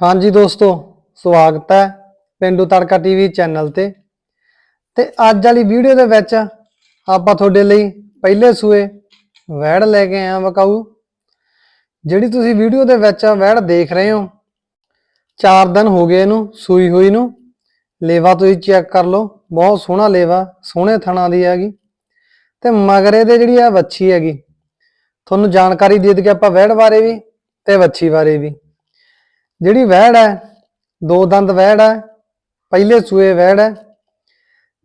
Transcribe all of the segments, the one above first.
ਹਾਂਜੀ ਦੋਸਤੋ, ਸਵਾਗਤ ਹੈ ਪਿੰਡੂ ਤੜਕਾ ਟੀਵੀ ਚੈਨਲ ਤੇ। ਤੇ ਅੱਜ ਵਾਲੀ ਵੀਡੀਓ ਦੇ ਵਿੱਚ ਆਪਾਂ ਤੁਹਾਡੇ ਲਈ ਪਹਿਲੇ ਸੂਏ ਵੈੜ ਲੈ ਕੇ ਆਏ ਆਇਆ ਵਕਾਊ ਜਿਹੜੀ ਤੁਸੀਂ ਵੀਡੀਓ ਦੇ ਵਿੱਚ ਵੈੜ ਦੇਖ ਰਹੇ ਹੋ 4 ਦਿਨ ਹੋ ਗਏ ਇਹਨੂੰ ਸੂਈ ਹੋਈ ਨੂੰ। ਲੇਵਾ ਤੁਸੀਂ ਚੈੱਕ ਕਰ ਲਓ, ਬਹੁਤ ਸੋਹਣਾ ਲੇਵਾ, ਸੋਹਣੇ ਥਣਾ ਦੀ ਹੈਗੀ। ਤੇ ਮਗਰੇ ਦੇ ਜਿਹੜੀ ਆ ਵੱਛੀ ਹੈਗੀ, ਤੁਹਾਨੂੰ ਜਾਣਕਾਰੀ ਦੇ ਦਈਏ ਆਪਾਂ ਵੈੜ ਬਾਰੇ ਵੀ ਤੇ ਵੱਛੀ ਬਾਰੇ ਵੀ। ਜਿਹੜੀ ਵੈੜ ਹੈ, ਦੋ ਦੰਦ ਵੈੜ ਹੈ, ਪਹਿਲੇ ਸੂਏ ਵੈੜ ਹੈ।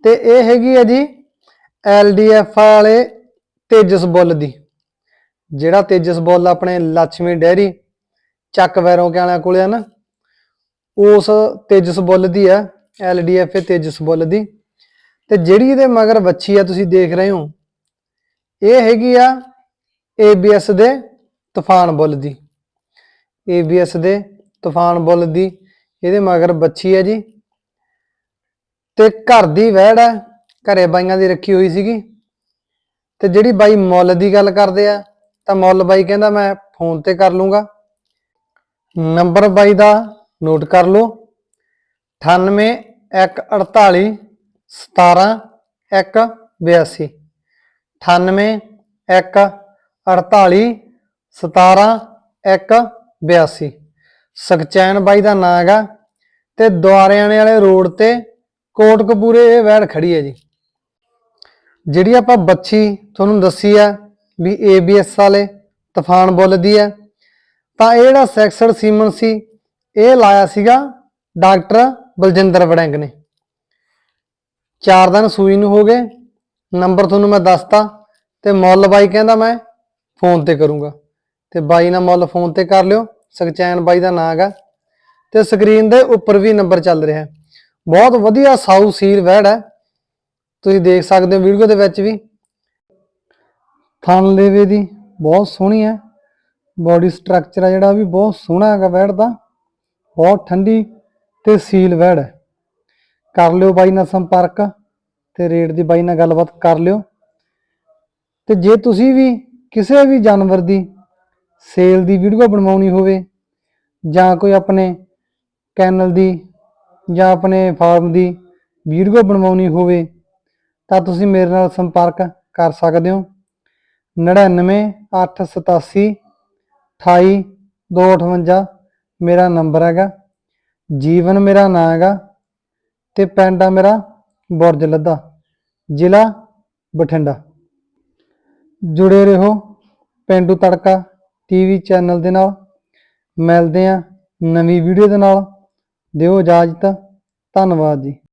ਤੇ ਇਹ ਹੈਗੀ ਹੈ ਜੀ ਐਲਡੀਐਫ ਵਾਲੇ ਤੇਜਸ ਬੁੱਲ ਦੀ। ਜਿਹੜਾ ਤੇਜਸ ਬੁੱਲ ਆਪਣੇ ਲక్ష్ਮੀ ਡੈਰੀ ਚੱਕ ਵੈਰੋਂ ਕੇ ਵਾਲਿਆਂ ਕੋਲੇ ਆ ਨਾ, ਉਸ ਤੇਜਸ ਬੁੱਲ ਦੀ ਹੈ ਐਲਡੀਐਫ ਤੇਜਸ ਬੁੱਲ ਦੀ। ਤੇ ਜਿਹੜੀ ਇਹਦੇ ਮਗਰ ਵੱਛੀ ਆ ਤੁਸੀਂ ਦੇਖ ਰਹੇ ਹੋ, ਇਹ ਹੈਗੀ ਆ ਏਬੀਐਸ ਦੇ ਤੂਫਾਨ ਬੁੱਲ ਦੀ। ਏਬੀਐਸ ਦੇ ਤੂਫਾਨ ਬੁੱਲ ਦੀ, ਇਹਦੇ ਮਗਰ ਬੱਚੀ ਹੈ ਜੀ। ਤੇ ਘਰ ਦੀ ਵਹਿੜ ਹੈ, ਘਰੇ ਬਾਈਆਂ ਦੀ ਰੱਖੀ ਹੋਈ ਸੀਗੀ। ਤੇ ਜਿਹੜੀ ਬਾਈ ਮੁੱਲ ਦੀ ਗੱਲ ਕਰਦੇ ਆ, ਤਾਂ ਮੁੱਲ ਬਾਈ ਕਹਿੰਦਾ ਮੈਂ ਫੋਨ ਤੇ ਕਰ ਲੂੰਗਾ। ਨੰਬਰ ਬਾਈ ਦਾ ਨੋਟ ਕਰ ਲਓ। 98 148 17 182 98 148 17 182 ਸਖਚੈਨ ਬਾਈ ਦਾ ਨਾਂ ਹੈਗਾ ਤੇ ਦੁਆਰਿਆਣੇ ਵਾਲੇ ਰੋਡ ਤੇ ਕੋਟਕਪੂਰੇ ਇਹ ਵੈੜ ਖੜੀ ਹੈ ਜੀ। ਜਿਹੜੀ ਆਪਾਂ ਬੱਚੀ ਤੁਹਾਨੂੰ ਦੱਸੀ ਆ ਵੀ ABS ਵਾਲੇ ਤੂਫਾਨ ਬੋਲਦੀ ਦੀ ਹੈ, ਤਾਂ ਇਹ ਜਿਹੜਾ ਸੈਕਸਡ ਸੀਮਨ ਸੀ, ਇਹ ਲਾਇਆ ਸੀਗਾ ਡਾਕਟਰ ਬਲਜਿੰਦਰ ਵੜਿੰਗ ਨੇ। ਚਾਰ ਦਿਨ ਸੂਈ ਨੂੰ ਹੋ ਗਏ, ਨੰਬਰ ਤੁਹਾਨੂੰ ਮੈਂ ਦੱਸਤਾ ਤੇ ਮੁੱਲ ਬਾਈ ਕਹਿੰਦਾ ਮੈਂ ਫੋਨ ਤੇ ਕਰੂੰਗਾ। ਤੇ ਬਾਈ ਨਾਲ ਮੁੱਲ ਫੋਨ ਤੇ ਕਰ ਲਿਓ। ਸਖਚੈਨ ਬਾਈ ਦਾ ਨਾਂ ਹੈਗਾ। ਤੇ ਸਕਰੀਨ ਦੇ ਉੱਪਰ ਵੀ ਨੰਬਰ ਚੱਲ ਰਿਹਾ ਬਹੁਤ ਵਧੀਆ ਸਾਊ ਸੀਲ ਵੈੜ ਹੈ। ਤੁਸੀਂ ਦੇਖ ਸਕਦੇ ਹੋ ਵੀਡੀਓ ਦੇ ਵਿੱਚ ਵੀ। ਥਣ ਲੇਵੇ ਦੀ ਬਹੁਤ ਸੋਹਣੀ ਹੈ। ਬਾਡੀ ਸਟਰਕਚਰ ਹੈ ਜਿਹੜਾ ਵੀ ਬਹੁਤ ਸੋਹਣਾ ਹੈਗਾ ਵੈੜ ਦਾ। ਬਹੁਤ ਠੰਡੀ ਤੇ ਸੀਲ ਵੈੜ ਹੈ। ਕਰ ਲਿਓ ਬਾਈ ਨਾਲ ਸੰਪਰਕ ਤੇ ਰੇਟ ਦੀ ਬਾਈ ਨਾਲ ਗੱਲਬਾਤ ਕਰ ਲਿਓ। ਤੇ ਜੇ ਤੁਸੀਂ ਵੀ ਕਿਸੇ ਵੀ ਜਾਨਵਰ ਦੀ ਸੇਲ ਦੀ ਵੀਡੀਓ ਬਣਵਾਉਣੀ ਹੋਵੇ ਜਾਂ ਕੋਈ ਆਪਣੇ ਕੈਨਲ ਦੀ ਜਾਂ ਆਪਣੇ ਫਾਰਮ ਦੀ ਵੀਡੀਓ ਬਣਵਾਉਣੀ ਹੋਵੇ, ਤਾਂ ਤੁਸੀਂ ਮੇਰੇ ਨਾਲ ਸੰਪਰਕ ਕਰ ਸਕਦੇ ਹੋ। 99 887 28 258 ਮੇਰਾ ਨੰਬਰ ਹੈਗਾ, ਜੀਵਨ ਮੇਰਾ ਨਾਂ ਹੈਗਾ ਤੇ ਪਿੰਡ ਆ ਮੇਰਾ ਬੁਰਜ ਲੱਦਾ, ਜ਼ਿਲ੍ਹਾ ਬਠਿੰਡਾ। ਜੁੜੇ ਰਹੋ ਪਿੰਡੂ ਤੜਕਾ ਟੀਵੀ ਚੈਨਲ ਦੇ ਨਾਲ ਮਿਲਦੇ ਆ ਨਵੀਂ ਵੀਡੀਓ ਦੇ ਨਾਲ। ਦਿਓ ਇਜਾਜ਼ਤ। ਧੰਨਵਾਦ ਜੀ।